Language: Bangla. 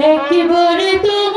একবার তো